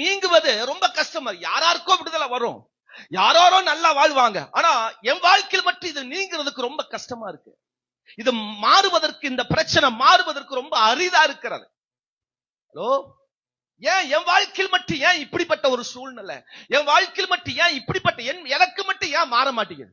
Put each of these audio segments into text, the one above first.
நீங்குவது ரொம்ப கஷ்டம். யாராருக்கோ விடுதலை வரும். யாராரோ நல்லா வாழ்வாங்க. ஆனா என் வாழ்க்கையில் மட்டும் இது நீங்கிறதுக்கு ரொம்ப கஷ்டமா இருக்கு. இது மாறுவதற்கு இந்த பிரச்சனை மாறுவதற்கு ரொம்ப அரிதா இருக்கிறது. ஹலோ? ஏன் என் வாழ்க்கையில் மட்டும் ஏன் இப்படிப்பட்ட ஒரு சூழ்நிலை? என் வாழ்க்கையில் மட்டும் ஏன் இப்படிப்பட்ட என் எனக்கு மட்டும் ஏன் மாற மாட்டேங்குது?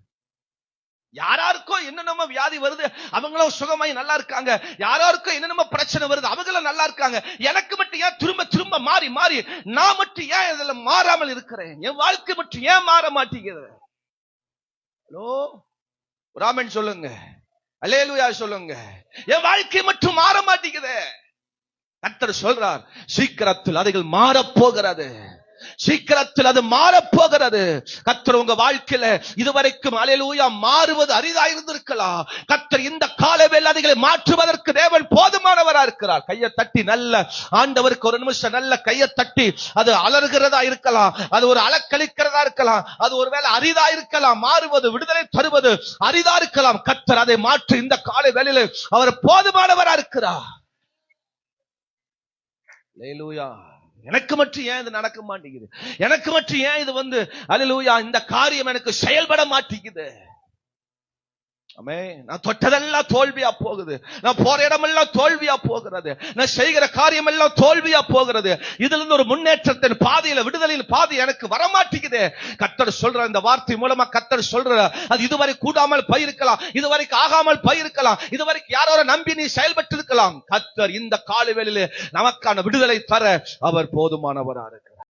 யாராருக்கோ என்னென்னமோ வியாதி வருது அவங்களும் சுகமாய் நல்லா இருக்காங்க. யாராருக்கோ என்னென்னமோ பிரச்சனை வருது அவங்களும் நல்லா இருக்காங்க. எனக்கு மட்டும் ஏன் திரும்ப திரும்ப மாறி மாறி நான் மட்டும் ஏன் இதுல மாறாமல் இருக்கிறேன்? என் வாழ்க்கை மட்டும் ஏன் மாற மாட்டேங்கிறது ஹலோ? ராமன் சொல்லுங்க. அலேலுயா சொல்லுங்க. என் வாழ்க்கை மட்டும் மாற மாட்டேங்குது. கர்த்தர் சொல்றார் சீக்கிரத்தில் அதைகள் மாறப் போகிறது. சீக்கிரத்தில் அது மாறப் போகிறது உங்க வாழ்க்கையில இதுவரைக்கும் அலையலூயா மாறுவது அரிதா இருந்திருக்கலாம். கத்தர் இந்த காலவேல அதுகளை மாற்றுவதற்கு தேவன் போதுமானவரா இருக்கிறார். கையை தட்டி நல்ல ஆண்டவருக்கு ஒரு நிமிஷம் நல்ல கையை தட்டி அது அலறுகிறதா இருக்கலாம். அது ஒரு அலக்களிக்கிறதா இருக்கலாம். அது ஒருவேளை அரிதா இருக்கலாம். மாறுவது விடுதலை தருவது அரிதா இருக்கலாம். கத்தர் அதை மாற்றி இந்த காலை வேலையில அவர் போதுமானவரா இருக்கிறார். லேலூயா எனக்கு மட்டும் ஏன் இது நடக்க மாட்டேங்குது? எனக்கு மட்டும் ஏன் இது வந்து அல்லேலூயா இந்த காரியம் எனக்கு செயல்பட மாட்டேங்குது? நான் தொட்டதெல்லாம் தோல்வியா போகுது. நான் போற இடமெல்லாம் தோல்வியா போகிறது. நான் செய்கிற காரியம் எல்லாம் தோல்வியா போகிறது. இதுல இருந்து ஒரு முன்னேற்றத்தின் பாதையில விடுதலையின் பாதை எனக்கு வரமாட்டேங்குது. கத்தர் சொல்ற இந்த வார்த்தை மூலமா கத்தர் சொல்ற அது இதுவரை கூடாமல் பயிருக்கலாம். இதுவரைக்கும் ஆகாமல் பயிருக்கலாம். இதுவரைக்கும் யாரோட நம்பி நீ செயல்பட்டு இருக்கலாம் கத்தர் இந்த காலவேளையிலே நமக்கான விடுதலை தர அவர் போதுமானவரா இருக்கிறார்